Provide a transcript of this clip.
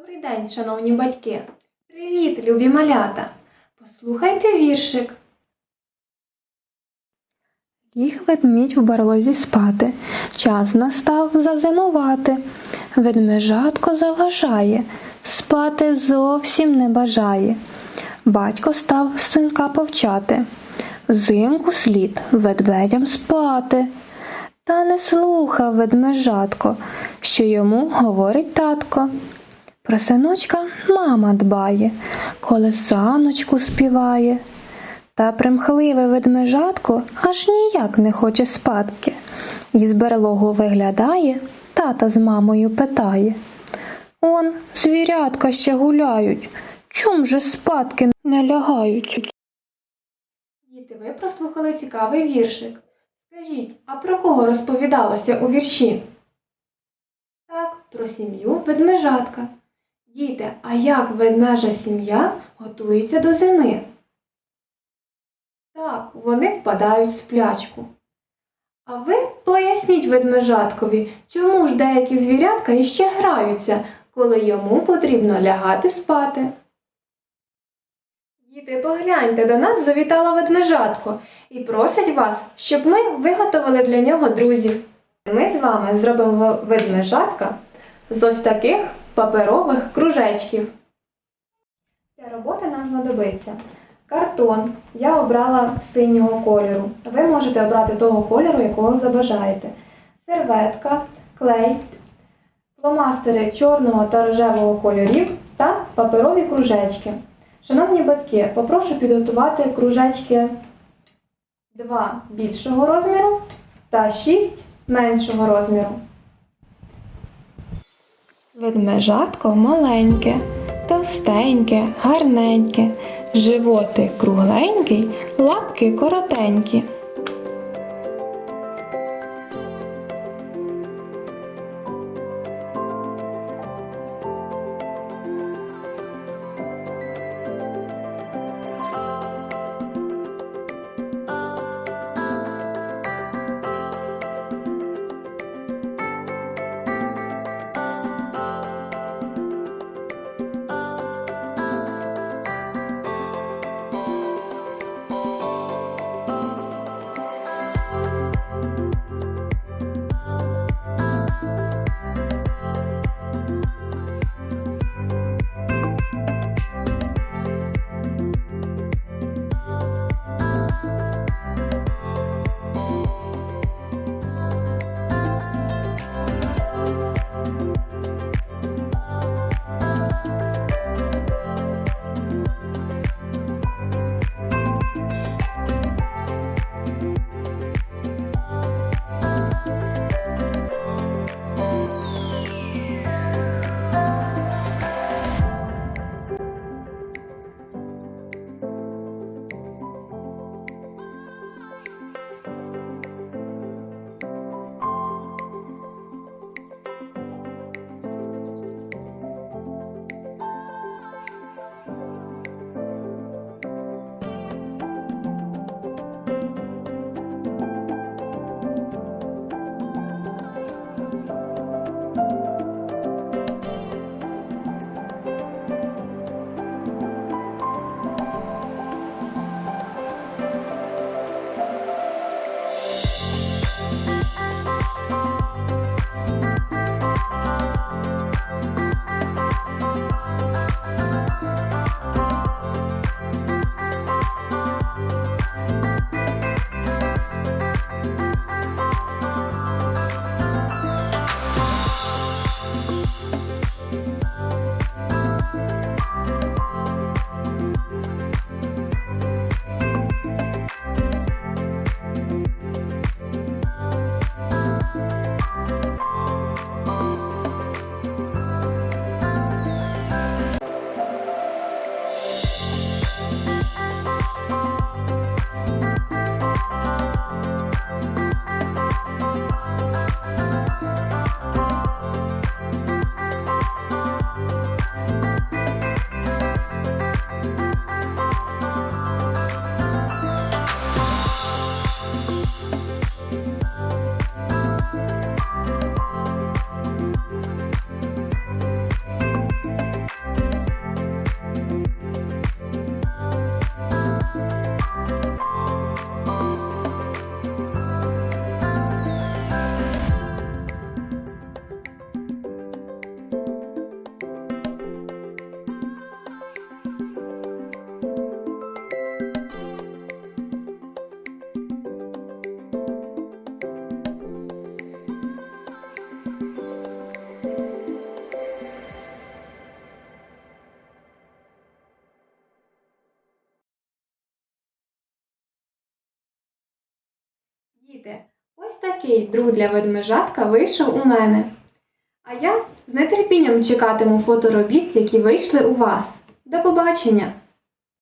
Добрий день, шановні батьки. Привіт, любі малята. Послухайте віршик. Ліг ведмідь в барлозі спати, час настав зазимувати. Ведмежатко заважає, спати зовсім не бажає. Батько став синка повчати. Взимку слід ведмедям спати. Та не слухав ведмежатко, що йому говорить татко. Про синочка мама дбає, колесаночку співає. Та примхливе ведмежатко аж ніяк не хоче спадки. Із берлогу виглядає, тата з мамою питає. Он звірятка ще гуляють, чом же спадки не лягають? Діти, ви прослухали цікавий віршик. Скажіть, а про кого розповідалося у вірші? Так, про сім'ю ведмежатка. Діти, а як ведмежа сім'я готується до зими? Так, вони впадають в сплячку. А ви поясніть ведмежаткові, чому ж деякі звірятка іще граються, коли йому потрібно лягати спати. Діти, погляньте, до нас завітало ведмежатко і просить вас, щоб ми виготовили для нього друзів. Ми з вами зробимо ведмежатка з ось таких паперових кружечків. Для роботи нам знадобиться картон. Я обрала синього кольору. Ви можете обрати того кольору, якого забажаєте. Серветка, клей, фломастери чорного та рожевого кольорів та паперові кружечки. Шановні батьки, попрошу підготувати кружечки 2 більшого розміру та 6 меншого розміру. Ведмежатко маленьке, товстеньке, гарненьке, животик кругленький, лапки коротенькі. Діти, ось такий друг для ведмежатка вийшов у мене. А я з нетерпінням чекатиму фоторобіт, які вийшли у вас. До побачення!